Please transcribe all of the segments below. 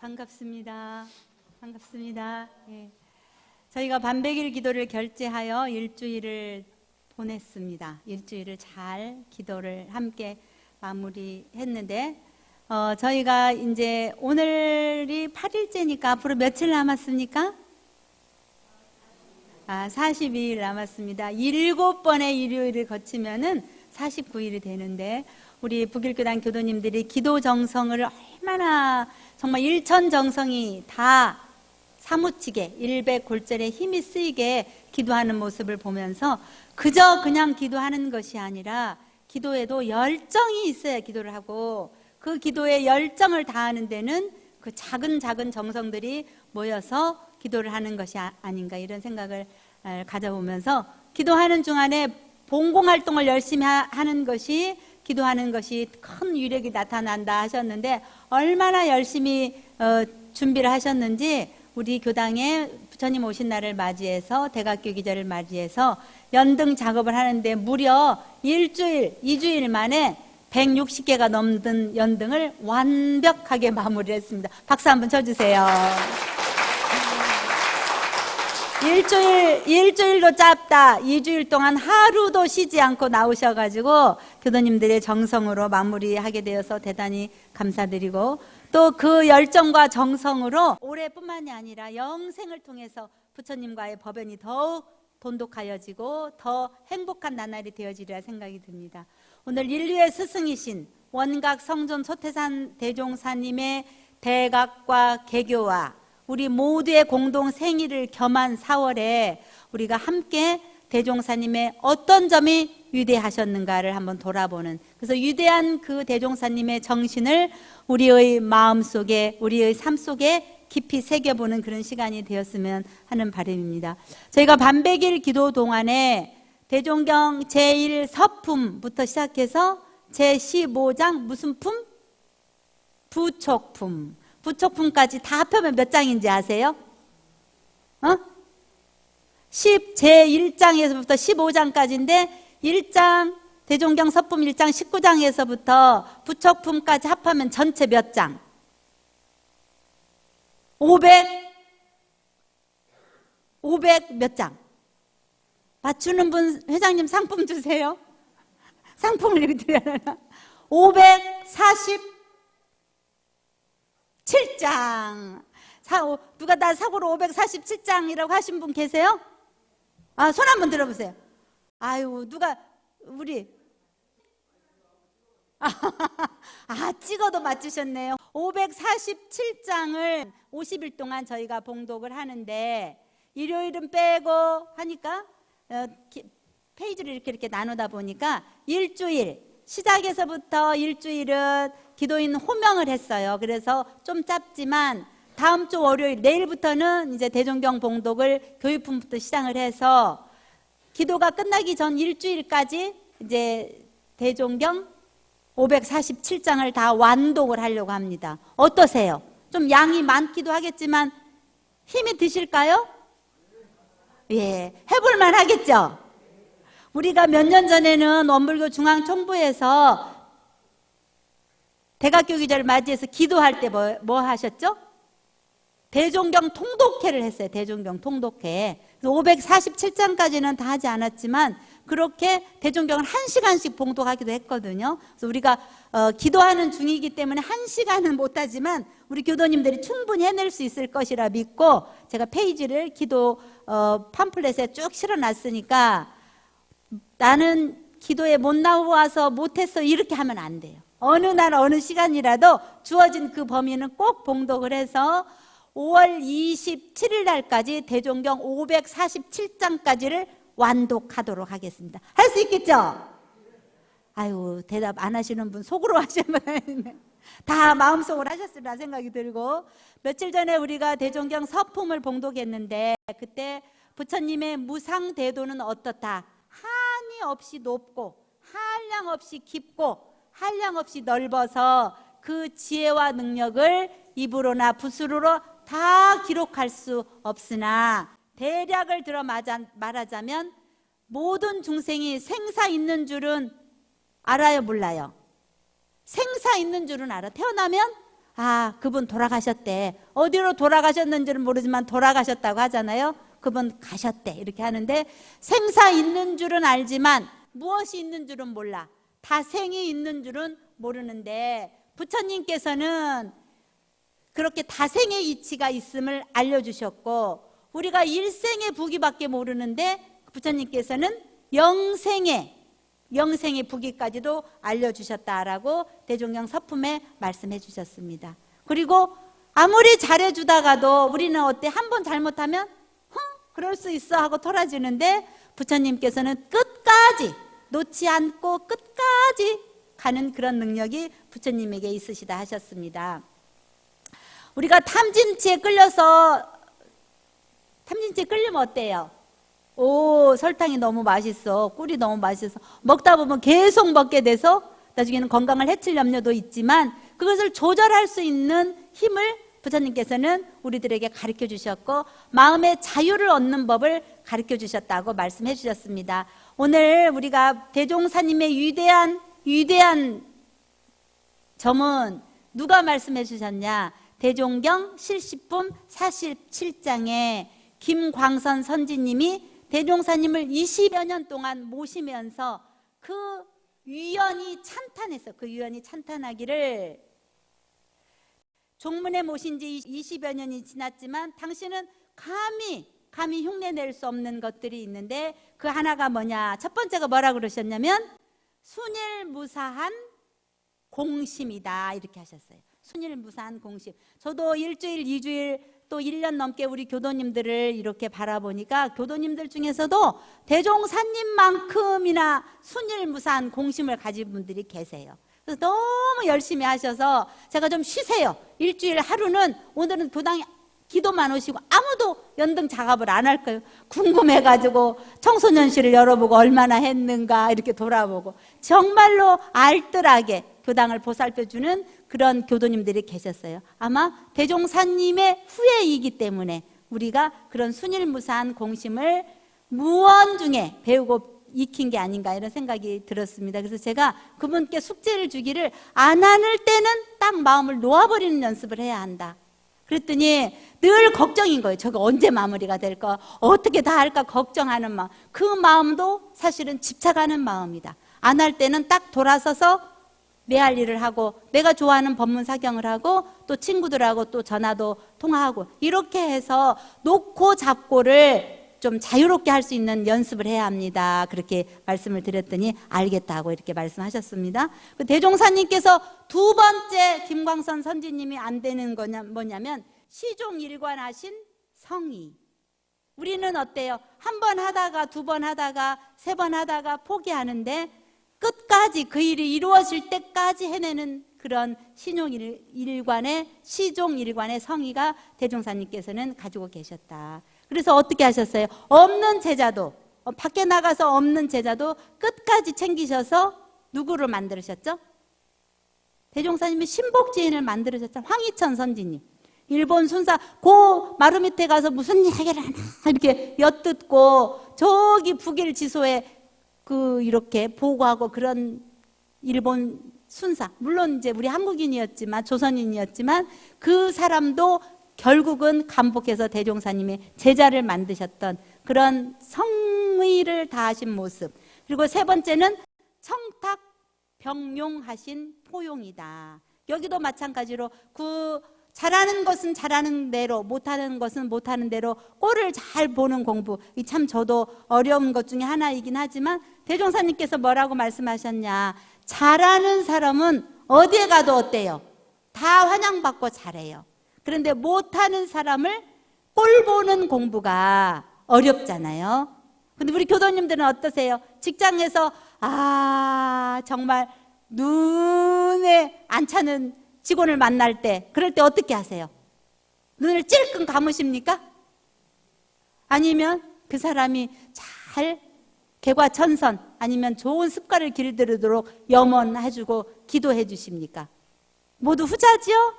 반갑습니다. 반갑습니다. 예. 저희가 반백일 기도를 결제하여 일주일을 보냈습니다. 일주일을 잘 기도를 함께 마무리했는데 어, 저희가 이제 오늘이 8일째니까 앞으로 며칠 남았습니까? 아, 42일 남았습니다. 일곱 번의 일요일을 거치면은 49일이 되는데 우리 북일교단 교도님들이 기도 정성을 얼마나 정말 일천 정성이 다 사무치게 일백 골절에 힘이 쓰이게 기도하는 모습을 보면서 그저 그냥 기도하는 것이 아니라 기도에도 열정이 있어야 기도를 하고 그 기도에 열정을 다하는 데는 그 작은 작은 정성들이 모여서 기도를 하는 것이 아- 아닌가 이런 생각을 어, 가져보면서 기도하는 중간에 봉공 활동을 열심히 하- 하는 것이 기도하는 것이 큰 위력이 나타난다 하셨는데 얼마나 열심히 어, 준비를 하셨는지 우리 교당에 부처님 오신 날을 맞이해서 대각교 기절을 맞이해서 연등 작업을 하는데 무려 일주일, 이주일 만에 160개가 넘는 연등을 완벽하게 마무리했습니다. 박수 한번 쳐주세요. 일주일, 일주일도 짧다. 이주일 동안 하루도 쉬지 않고 나오셔가지고 교도님들의 정성으로 마무리하게 되어서 대단히 감사드리고 또 그 열정과 정성으로 올해뿐만이 아니라 영생을 통해서 부처님과의 법연이 더욱 돈독하여지고 더 행복한 나날이 되어지리라 생각이 듭니다. 오늘 인류의 스승이신 원각 성존 소태산 대종사님의 대각과 개교와 우리 모두의 공동 생일을 겸한 4월에 우리가 함께 대종사님의 어떤 점이 위대하셨는가를 한번 돌아보는 그래서 위대한 그 대종사님의 정신을 우리의 마음 속에 우리의 삶 속에 깊이 새겨보는 그런 시간이 되었으면 하는 바람입니다. 저희가 반백일 기도 동안에 대종경 제1 서품부터 시작해서 제15장 무슨 품? 부촉품. 부촉품까지 다 합하면 몇 장인지 아세요? 어? 10, 제1장에서부터 15장까지인데 1장 대종경 서품 1장 19장에서부터 부촉품까지 합하면 전체 몇 장? 500 500 몇 장? 맞추는 분 회장님 상품 주세요. 상품을 드려야 하나? 547장. 사, 오, 누가 나 사고로 547장이라고 하신 분 계세요? 아, 손 한번 들어보세요. 아유, 누가, 우리. 아, 찍어도 맞추셨네요. 547장을 50일 동안 저희가 봉독을 하는데, 일요일은 빼고 하니까, 어, 기- 페이지를 이렇게 이렇게 나누다 보니까 일주일, 시작에서부터 일주일은 기도인 호명을 했어요. 그래서 좀 짧지만 다음 주 월요일, 내일부터는 이제 대종경 봉독을 교육품부터 시작을 해서 기도가 끝나기 전 일주일까지 이제 대종경 547장을 다 완독을 하려고 합니다. 어떠세요? 좀 양이 많기도 하겠지만 힘이 드실까요? 예, 해볼만 하겠죠? 우리가 몇 년 전에는 원불교 중앙총부에서 대각교 기자를 맞이해서 기도할 때 뭐, 뭐 하셨죠? 대종경 통독회를 했어요. 대종경 통독회. 547장까지는 다 하지 않았지만 그렇게 대종경을 한 시간씩 봉독하기도 했거든요. 그래서 우리가 어, 기도하는 중이기 때문에 한 시간은 못하지만 우리 교도님들이 충분히 해낼 수 있을 것이라 믿고 제가 페이지를 기도 어, 팜플렛에 쭉 실어놨으니까 나는 기도에 못 나와서 못했어 이렇게 하면 안 돼요. 어느 날 어느 시간이라도 주어진 그 범위는 꼭 봉독을 해서 5월 27일 날까지 대종경 547장까지를 완독하도록 하겠습니다. 할 수 있겠죠? 아유 대답 안 하시는 분 속으로 하시면 다 마음속으로 하셨으리라 생각이 들고 며칠 전에 우리가 대종경 서품을 봉독했는데 그때 부처님의 무상 대도는 어떻다 없이 높고 한량 없이 깊고 한량 없이 넓어서 그 지혜와 능력을 입으로나 붓으로 다 기록할 수 없으나 대략을 들어 말하자면 모든 중생이 생사 있는 줄은 알아요 몰라요 생사 있는 줄은 알아 태어나면 아, 그분 돌아가셨대. 어디로 돌아가셨는지는 모르지만 돌아가셨다고 하잖아요. 그분 가셨대. 이렇게 하는데 생사 있는 줄은 알지만 무엇이 있는 줄은 몰라. 다생이 있는 줄은 모르는데 부처님께서는 그렇게 다생의 이치가 있음을 알려주셨고 우리가 일생의 부기밖에 모르는데 부처님께서는 영생의 영생의 부기까지도 알려주셨다라고 대종경 서품에 말씀해 주셨습니다. 그리고 아무리 잘해주다가도 우리는 어때 한 번 잘못하면 흥 그럴 수 있어 하고 토라지는데 부처님께서는 끝까지 놓지 않고 끝까지 가는 그런 능력이 부처님에게 있으시다 하셨습니다. 우리가 탐진치에 끌려서 탐진치에 끌리면 어때요? 오 설탕이 너무 맛있어 꿀이 너무 맛있어 먹다 보면 계속 먹게 돼서 나중에는 건강을 해칠 염려도 있지만 그것을 조절할 수 있는 힘을 부처님께서는 우리들에게 가르쳐 주셨고 마음의 자유를 얻는 법을 가르쳐 주셨다고 말씀해 주셨습니다. 오늘 우리가 대종사님의 위대한 위대한 점은 누가 말씀해 주셨냐? 대종경 실시품 47장에 김광선 선지님이 대종사님을 20여 년 동안 모시면서 그 위연이 찬탄해서 그 위연이 찬탄하기를 종문에 모신 지 20여 년이 지났지만 당신은 감히 감히 흉내 낼 수 없는 것들이 있는데 그 하나가 뭐냐? 첫 번째가 뭐라 그러셨냐면 순일무사한 공심이다 이렇게 하셨어요. 순일무사한 공심. 저도 일주일, 이주일 또 1년 넘게 우리 교도님들을 이렇게 바라보니까 교도님들 중에서도 대종사님만큼이나 순일무사한 공심을 가진 분들이 계세요. 그래서 너무 열심히 하셔서 제가 좀 쉬세요. 일주일 하루는 오늘은 교당에 기도만 오시고 아무도 연등 작업을 안 할 거예요. 궁금해가지고 청소년실을 열어보고 얼마나 했는가 이렇게 돌아보고 정말로 알뜰하게 교당을 보살펴주는 그런 교도님들이 계셨어요. 아마 대종사님의 후예이기 때문에 우리가 그런 순일무사한 공심을 무언 중에 배우고 익힌 게 아닌가 이런 생각이 들었습니다. 그래서 제가 그분께 숙제를 주기를 안 하는 때는 딱 마음을 놓아버리는 연습을 해야 한다. 그랬더니 늘 걱정인 거예요. 저거 언제 마무리가 될까? 어떻게 다 할까? 걱정하는 마음. 그 마음도 사실은 집착하는 마음이다. 안 할 때는 딱 돌아서서 내 할 일을 하고 내가 좋아하는 법문 사경을 하고 또 친구들하고 또 전화도 통화하고 이렇게 해서 놓고 잡고를 좀 자유롭게 할 수 있는 연습을 해야 합니다. 그렇게 말씀을 드렸더니 알겠다고 이렇게 말씀하셨습니다. 그 대종사님께서 두 번째 김광선 선지님이 안 되는 거냐 뭐냐면 시종 일관하신 성의. 우리는 어때요? 한 번 하다가 두 번 하다가 세 번 하다가 포기하는데 끝까지 그 일이 이루어질 때까지 해내는 그런 신용 일- 일관의 시종 일관의 성의가 대종사님께서는 가지고 계셨다. 그래서 어떻게 하셨어요? 없는 제자도 어, 밖에 나가서 없는 제자도 끝까지 챙기셔서 누구를 만들으셨죠? 대종사님이 신복지인을 만들으셨죠. 황희천 선지님. 일본 순사 고 마루 밑에 가서 무슨 얘기를 하나 이렇게 엿듣고 저기 북일 지소에 그 이렇게 보고하고 그런 일본 순사 물론 이제 우리 한국인이었지만 조선인이었지만 그 사람도 결국은 감복해서 대종사님의 제자를 만드셨던 그런 성의를 다하신 모습 그리고 세 번째는 청탁 병용하신 포용이다. 여기도 마찬가지로 그 잘하는 것은 잘하는 대로 못하는 것은 못하는 대로 꼴을 잘 보는 공부 이 참 저도 어려운 것 중에 하나이긴 하지만 대종사님께서 뭐라고 말씀하셨냐 잘하는 사람은 어디에 가도 어때요? 다 환영받고 잘해요. 그런데 못하는 사람을 꼴 보는 공부가 어렵잖아요. 근데 우리 교도님들은 어떠세요? 직장에서 아 정말 눈에 안 차는 직원을 만날 때 그럴 때 어떻게 하세요? 눈을 찔끔 감으십니까? 아니면 그 사람이 잘 개과천선 아니면 좋은 습관을 길들이도록 염원해주고 기도해 주십니까? 모두 후자지요?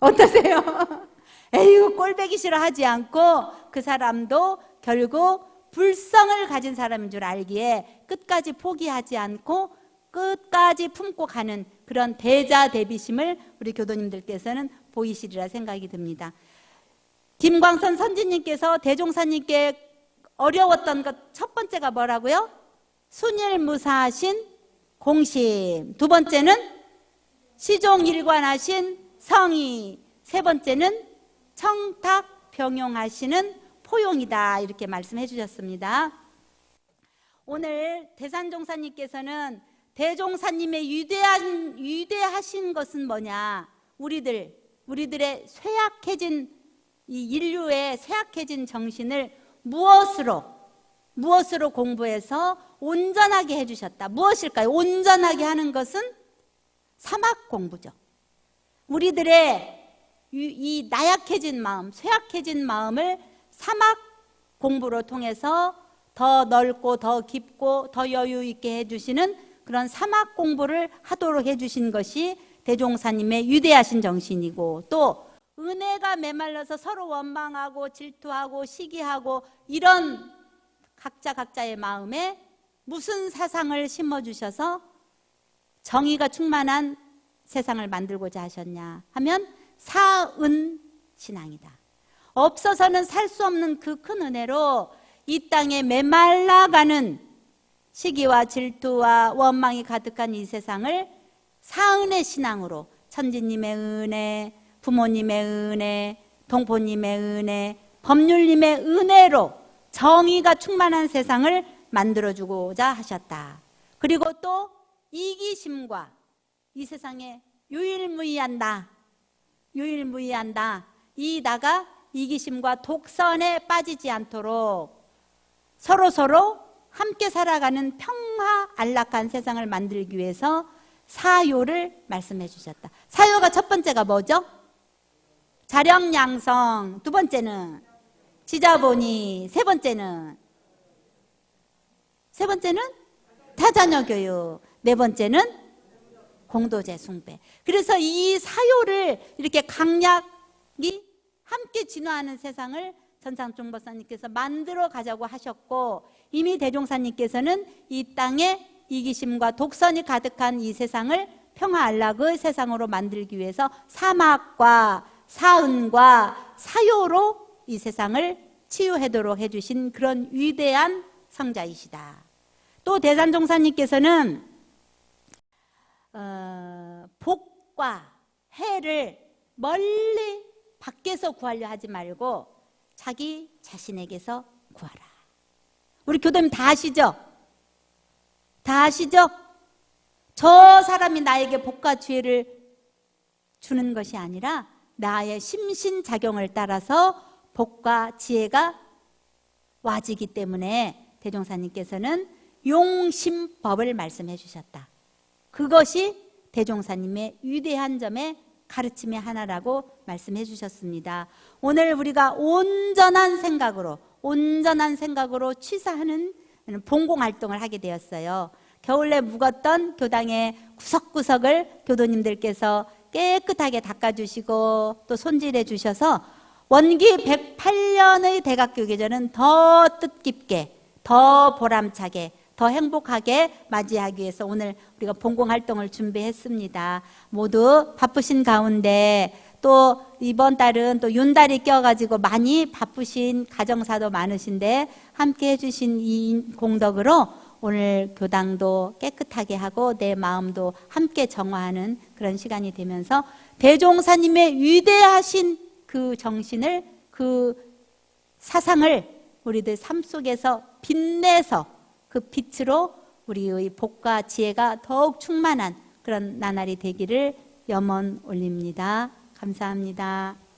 어떠세요? 에휴 꼴배기 싫어하지 않고 그 사람도 결국 불성을 가진 사람인 줄 알기에 끝까지 포기하지 않고 끝까지 품고 가는 그런 대자 대비심을 우리 교도님들께서는 보이시리라 생각이 듭니다. 김광선 선지님께서 대종사님께 어려웠던 것 첫 번째가 뭐라고요? 순일무사하신 공심. 두 번째는 시종일관하신 성의. 세 번째는 청탁 병용하시는 포용이다. 이렇게 말씀해 주셨습니다. 오늘 대산종사님께서는 대종사님의 위대한 위대하신 것은 뭐냐? 우리들 우리들의 쇠약해진 이 인류의 쇠약해진 정신을 무엇으로 무엇으로 공부해서 온전하게 해주셨다. 무엇일까요? 온전하게 하는 것은 사막 공부죠. 우리들의 이- 이 나약해진 마음, 쇠약해진 마음을 사막 공부로 통해서 더 넓고 더 깊고 더 여유 있게 해주시는 그런 사막 공부를 하도록 해주신 것이 대종사님의 위대하신 정신이고 또 은혜가 메말라서 서로 원망하고 질투하고 시기하고 이런 각자 각자의 마음에 무슨 사상을 심어주셔서 정의가 충만한 세상을 만들고자 하셨냐 하면 사은 신앙이다. 없어서는 살 수 없는 그 큰 은혜로 이 땅에 메말라가는 시기와 질투와 원망이 가득한 이 세상을 사은의 신앙으로 천지님의 은혜, 부모님의 은혜, 동포님의 은혜, 법률님의 은혜로 정의가 충만한 세상을 만들어주고자 하셨다. 그리고 또 이기심과 이 세상에 유일무이한 나, 유일무이한 나, 이 나가 이기심과 독선에 빠지지 않도록 서로 서로 함께 살아가는 평화 안락한 세상을 만들기 위해서 사요를 말씀해 주셨다. 사요가 첫 번째가 뭐죠? 자령양성. 두 번째는 지자보니. 세 번째는 세 번째는 타자녀 교육. 네 번째는 공도제 숭배. 그래서 이 사요를 이렇게 강약이 함께 진화하는 세상을 전상종 박사님께서 만들어 가자고 하셨고 이미 대종사님께서는 이 땅에 이기심과 독선이 가득한 이 세상을 평화 안락의 세상으로 만들기 위해서 사막과 사은과 사요로 이 세상을 치유하도록 해주신 그런 위대한 성자이시다. 또 대산종사님께서는 어, 복과 해를 멀리 밖에서 구하려 하지 말고 자기 자신에게서 구하라. 우리 교도님 다 아시죠? 다 아시죠? 저 사람이 나에게 복과 지혜를 주는 것이 아니라 나의 심신작용을 따라서 복과 지혜가 와지기 때문에 대종사님께서는 용심법을 말씀해 주셨다. 그것이 대종사님의 위대한 점의 가르침의 하나라고 말씀해 주셨습니다. 오늘 우리가 온전한 생각으로, 온전한 생각으로 취사하는 봉공 활동을 하게 되었어요. 겨울에 묵었던 교당의 구석구석을 교도님들께서 깨끗하게 닦아주시고 또 손질해 주셔서 원기 108년의 대각교 계절은 더 뜻깊게, 더 보람차게, 더 행복하게 맞이하기 위해서 오늘 우리가 봉공 활동을 준비했습니다. 모두 바쁘신 가운데 또 이번 달은 또 윤달이 껴가지고 많이 바쁘신 가정사도 많으신데 함께 해주신 이 공덕으로 오늘 교당도 깨끗하게 하고 내 마음도 함께 정화하는 그런 시간이 되면서 대종사님의 위대하신 그 정신을 그 사상을 우리들 삶 속에서 빛내서 그 빛으로 우리의 복과 지혜가 더욱 충만한 그런 나날이 되기를 염원 올립니다. 감사합니다.